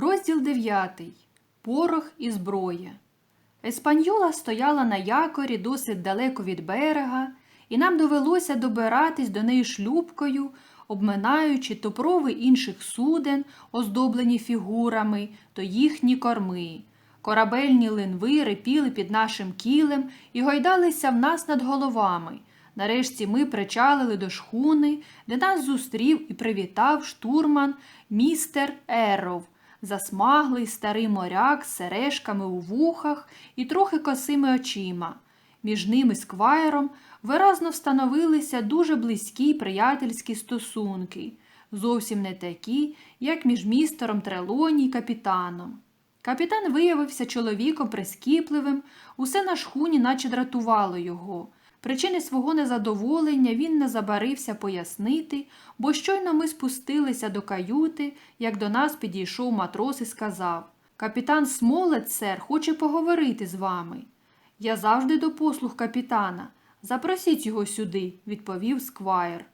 Розділ 9. Порох і зброя. Еспаньола стояла на якорі досить далеко від берега, і нам довелося добиратись до неї шлюбкою, обминаючи то прови інших суден, оздоблені фігурами, то їхні корми. Корабельні линви рипіли під нашим кілем і гойдалися в нас над головами. Нарешті ми причалили до шхуни, де нас зустрів і привітав штурман містер Еров, засмаглий старий моряк з сережками у вухах і трохи косими очима. Між ними з квайром виразно встановилися дуже близькі приятельські стосунки, зовсім не такі, як між містером Трелоні й капітаном. Капітан виявився чоловіком прискіпливим, усе на шхуні наче дратувало його. Причини свого незадоволення він не забарився пояснити, бо щойно ми спустилися до каюти, як до нас підійшов матрос і сказав Капітан Смолет, сер, хоче поговорити з вами. Я завжди до послуг капітана. Запросіть його сюди, відповів сквайр.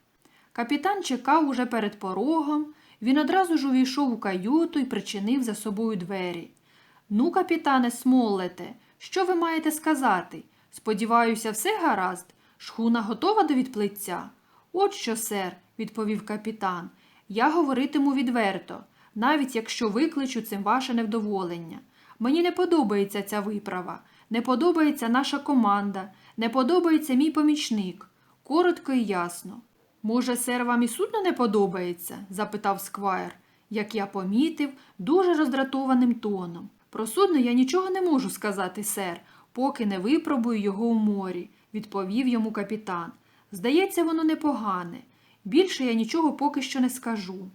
Капітан чекав уже перед порогом. Він одразу ж увійшов у каюту і причинив за собою двері. Ну, капітане Смоллете, що ви маєте сказати? Сподіваюся, все гаразд. Шхуна готова до відплиття? От що, сер, відповів капітан. Я говоритиму відверто, навіть якщо викличу цим ваше невдоволення. Мені не подобається ця виправа, не подобається наша команда, не подобається мій помічник. Коротко і ясно. Може, сер, вам і судно не подобається? запитав сквайр, як я помітив, дуже роздратованим тоном. Про судно я нічого не можу сказати, сер, поки не випробую його у морі, відповів йому капітан. Здається, воно непогане. Більше я нічого поки що не скажу.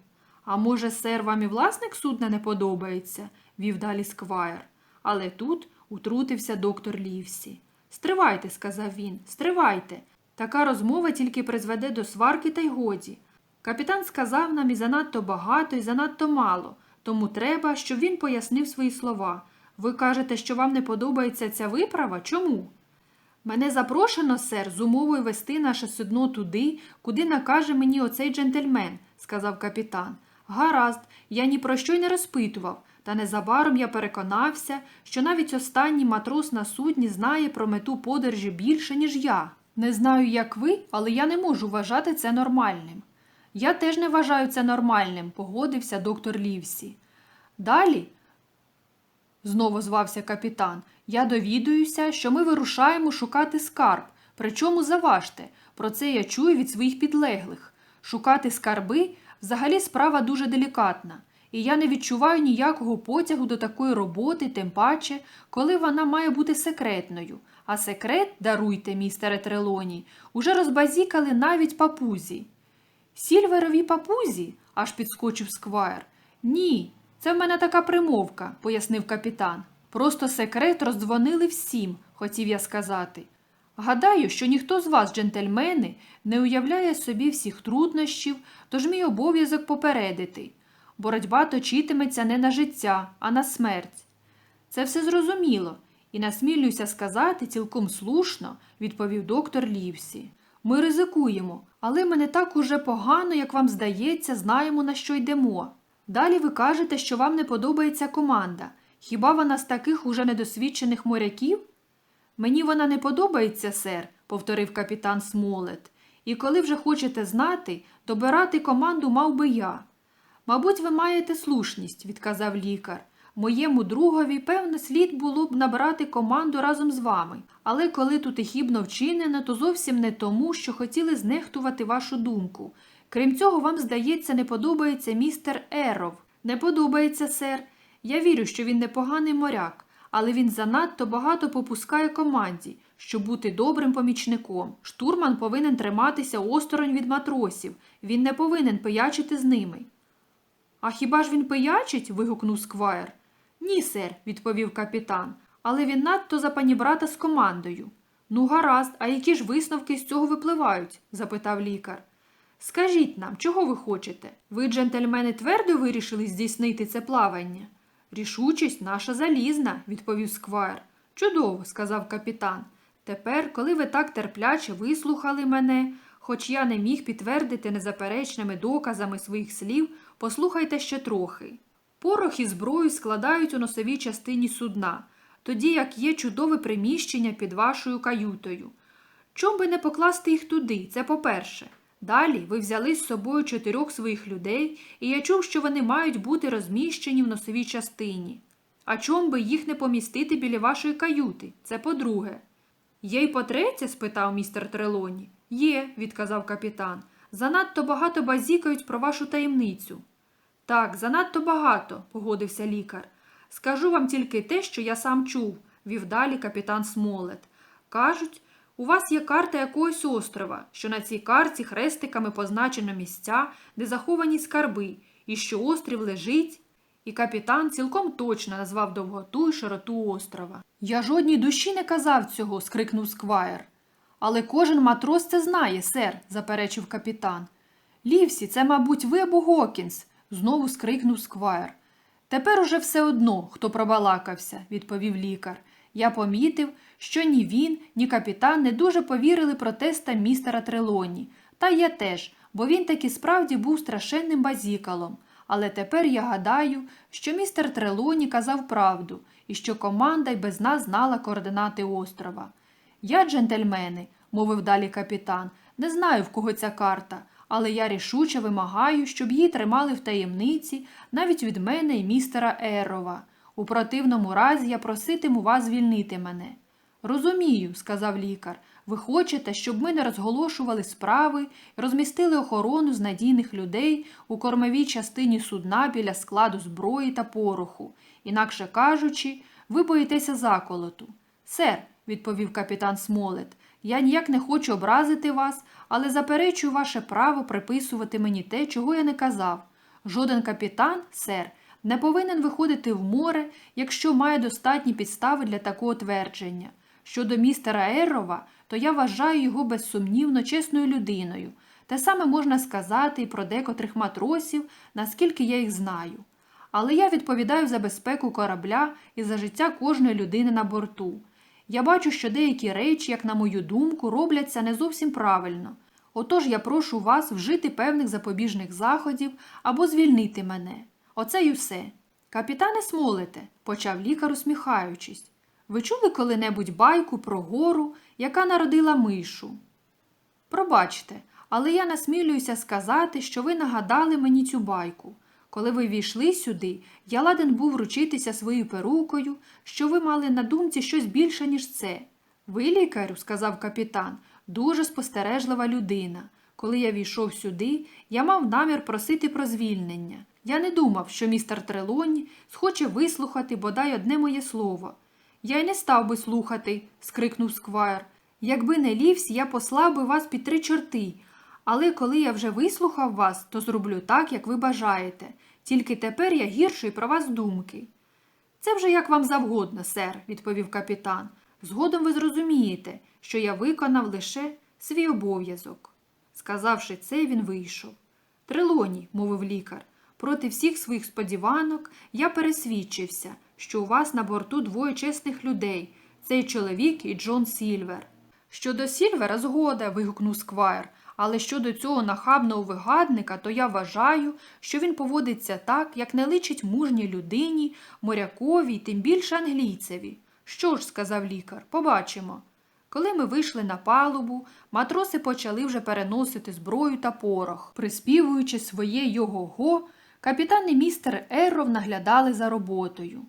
А може, сер, вам і власник судна не подобається, вів далі сквайр. Але тут утрутився доктор Лівсі. Стривайте, сказав він, стривайте. Така розмова тільки призведе до сварки та й годі. Капітан сказав нам і занадто багато, і занадто мало, тому треба, щоб він пояснив свої слова. Ви кажете, що вам не подобається ця виправа? Чому? Мене запрошено, сер, з умовою вести наше судно туди, куди накаже мені оцей джентльмен, сказав капітан. Гаразд, я ні про що й не розпитував, та незабаром я переконався, що навіть останній матрос на судні знає про мету подорожі більше, ніж я. Не знаю, як ви, але я не можу вважати це нормальним. Я теж не вважаю це нормальним, погодився доктор Лівсі. Далі, знову звався капітан, я довідуюся, що ми вирушаємо шукати скарб. Причому заважте, про це я чую від своїх підлеглих. Шукати скарби взагалі справа дуже делікатна, і я не відчуваю ніякого потягу до такої роботи, тим паче, коли вона має бути секретною. А секрет, даруйте, містере Трелоні, уже розбазікали навіть папузі. Сільверові папузі? аж підскочив сквайр. Ні, це в мене така примовка, пояснив капітан. Просто секрет роздзвонили всім, хотів я сказати. Гадаю, що ніхто з вас, джентльмени, не уявляє собі всіх труднощів, тож мій обов'язок попередити. Боротьба точитиметься не на життя, а на смерть. Це все зрозуміло, і насмілююся сказати цілком слушно, відповів доктор Лівсі. Ми ризикуємо, але ми не так уже погано, як вам здається, знаємо, на що йдемо. Далі ви кажете, що вам не подобається команда. Хіба вона з таких уже недосвідчених моряків? Мені вона не подобається, сер, повторив капітан Смолет. І коли вже хочете знати, добирати команду мав би я. Мабуть, ви маєте слушність, відказав лікар. Моєму другові, певно, слід було б набрати команду разом з вами, але коли тут і хібно вчинено, то зовсім не тому, що хотіли знехтувати вашу думку. Крім цього, вам, здається, не подобається містер Еров. Не подобається, сер. Я вірю, що він непоганий моряк, але він занадто багато попускає команді, щоб бути добрим помічником. Штурман повинен триматися осторонь від матросів, він не повинен пиячити з ними. А хіба ж він пиячить? вигукнув сквайр. Ні, сер, відповів капітан, але він надто за панібрата з командою. Ну, гаразд, а які ж висновки з цього випливають? запитав лікар. Скажіть нам, чого ви хочете? Ви, джентльмени, твердо вирішили здійснити це плавання? Рішучість наша залізна, відповів сквайр. Чудово, сказав капітан. Тепер, коли ви так терпляче вислухали мене, хоч я не міг підтвердити незаперечними доказами своїх слів, послухайте ще трохи. Порох і зброю складають у носовій частині судна, тоді як є чудове приміщення під вашою каютою. Чом би не покласти їх туди, це по-перше. Далі ви взяли з собою чотирьох своїх людей, і я чув, що вони мають бути розміщені в носовій частині. А чом би їх не помістити біля вашої каюти? Це по-друге. Є й по-третє? спитав містер Трелоні. Є, відказав капітан. Занадто багато базікають про вашу таємницю. Так, занадто багато, погодився лікар. Скажу вам тільки те, що я сам чув, вів далі капітан Смолет. Кажуть, у вас є карта якогось острова, що на цій карті хрестиками позначено місця, де заховані скарби, і що острів лежить. І капітан цілком точно назвав довготу і широту острова. Я жодній душі не казав цього, скрикнув сквайр. Але кожен матрос це знає, сер, заперечив капітан. Лівсі, це, мабуть, ви або Гокінс, знову скрикнув сквайр. Тепер уже все одно, хто пробалакався, відповів лікар. Я помітив, що ні він, ні капітан не дуже повірили протестам містера Трелоні. Та я теж, бо він таки справді був страшенним базікалом. Але тепер я гадаю, що містер Трелоні казав правду і що команда й без нас знала координати острова. Я, джентльмени, мовив далі капітан, не знаю, в кого ця карта, але я рішуче вимагаю, щоб її тримали в таємниці навіть від мене і містера Ерова. У противному разі я проситиму вас звільнити мене. Розумію, сказав лікар. Ви хочете, щоб ми не розголошували справи і розмістили охорону з надійних людей у кормовій частині судна біля складу зброї та пороху. Інакше кажучи, ви боїтеся заколоту. Сер, відповів капітан Смолет, я ніяк не хочу образити вас, але заперечую ваше право приписувати мені те, чого я не казав. Жоден капітан, сер, не повинен виходити в море, якщо має достатні підстави для такого твердження. Щодо містера Еррова, то я вважаю його безсумнівно чесною людиною. Те саме можна сказати і про декотрих матросів, наскільки я їх знаю. Але я відповідаю за безпеку корабля і за життя кожної людини на борту. Я бачу, що деякі речі, як на мою думку, робляться не зовсім правильно. Отож я прошу вас вжити певних запобіжних заходів або звільнити мене. Оце й усе. Капітане Смолете, почав лікар, усміхаючись. Ви чули коли-небудь байку про гору, яка народила мишу? Пробачте, але я насмілююся сказати, що ви нагадали мені цю байку. Коли ви війшли сюди, я ладен був вручитися своєю перукою, що ви мали на думці щось більше, ніж це. Ви, лікарю, сказав капітан, дуже спостережлива людина. Коли я війшов сюди, я мав намір просити про звільнення. Я не думав, що містер Трелоні схоче вислухати бодай одне моє слово. Я й не став би слухати, скрикнув сквайр. Якби не лівсь, я послав би вас під три чорти. Але коли я вже вислухав вас, то зроблю так, як ви бажаєте. Тільки тепер я гірший про вас думки. Це вже як вам завгодно, сер, відповів капітан. Згодом ви зрозумієте, що я виконав лише свій обов'язок. Сказавши це, він вийшов. Трелоні, мовив лікар, проти всіх своїх сподіванок я пересвідчився, що у вас на борту двоє чесних людей цей чоловік і Джон Сільвер. Щодо Сільвера згода. вигукнув сквайр. Але щодо цього нахабного вигадника, то я вважаю, що він поводиться так, як не личить мужній людині, морякові тим більше англійцеві. Що ж, сказав лікар, побачимо. Коли ми вийшли на палубу, матроси почали вже переносити зброю та порох. Приспівуючи своє його-го, капітан і містер Ерров наглядали за роботою.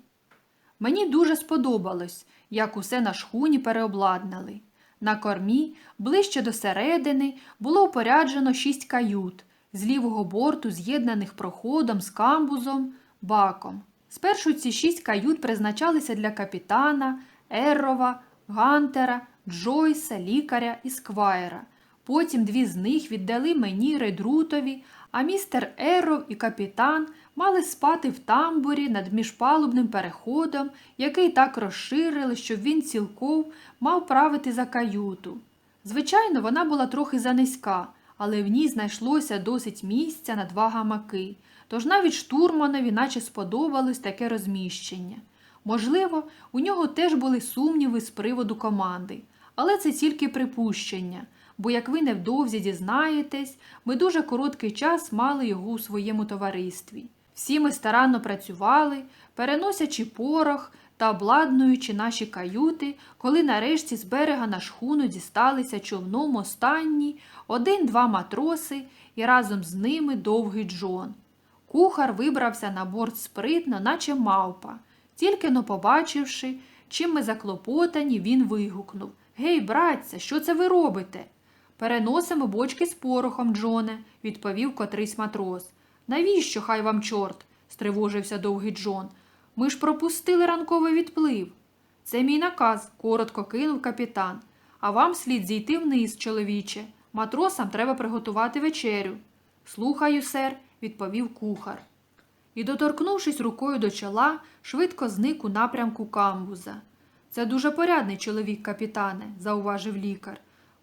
Мені дуже сподобалось, як усе на шхуні переобладнали. На кормі, ближче до середини, було упоряджено шість кают, з лівого борту з'єднаних проходом з камбузом, баком. Спершу ці шість кают призначалися для капітана, Еррова, Гантера, Джойса, лікаря і сквайра. Потім дві з них віддали мені Редрутові, а містер Ерров і капітан мали спати в тамбурі над міжпалубним переходом, який так розширили, щоб він цілком мав правити за каюту. Звичайно, вона була трохи занизька, але в ній знайшлося досить місця на два гамаки, тож навіть штурманові наче сподобалось таке розміщення. Можливо, у нього теж були сумніви з приводу команди, але це тільки припущення, бо, як ви невдовзі дізнаєтесь, ми дуже короткий час мали його у своєму товаристві. Всі ми старанно працювали, переносячи порох та обладнуючи наші каюти, коли нарешті з берега на шхуну дісталися човном останні один-два матроси і разом з ними довгий Джон. Кухар вибрався на борт спритно, наче мавпа. Тільки но побачивши, чим ми заклопотані, він вигукнув Гей, братця, що це ви робите? Переносимо бочки з порохом, Джоне, відповів котрийсь матрос. Навіщо хай вам чорт? стривожився довгий Джон. Ми ж пропустили ранковий відплив. Це мій наказ, коротко кинув капітан. А вам слід зійти вниз, чоловіче. Матросам треба приготувати вечерю. Слухаю, сер, відповів кухар. І, доторкнувшись рукою до чола, швидко зник у напрямку камбуза. Це дуже порядний чоловік, капітане, зауважив лікар.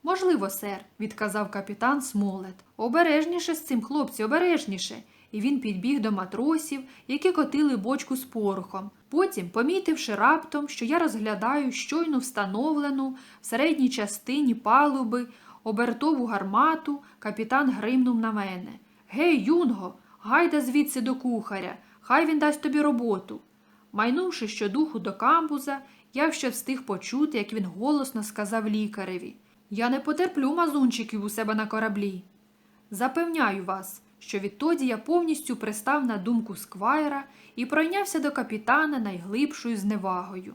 Можливо, сер, відказав капітан Смолет. Обережніше з цим, хлопці, обережніше. І він підбіг до матросів, які котили бочку з порохом. Потім, помітивши раптом, що я розглядаю щойно встановлену в середній частині палуби обертову гармату, капітан гримнув на мене. Гей, юнго, гайда звідси до кухаря, хай він дасть тобі роботу. Майнувши щодуху до камбуза, я ще встиг почути, як він голосно сказав лікареві. Я не потерплю мазунчиків у себе на кораблі. Запевняю вас, що відтоді я повністю пристав на думку сквайра і пройнявся до капітана найглибшою зневагою.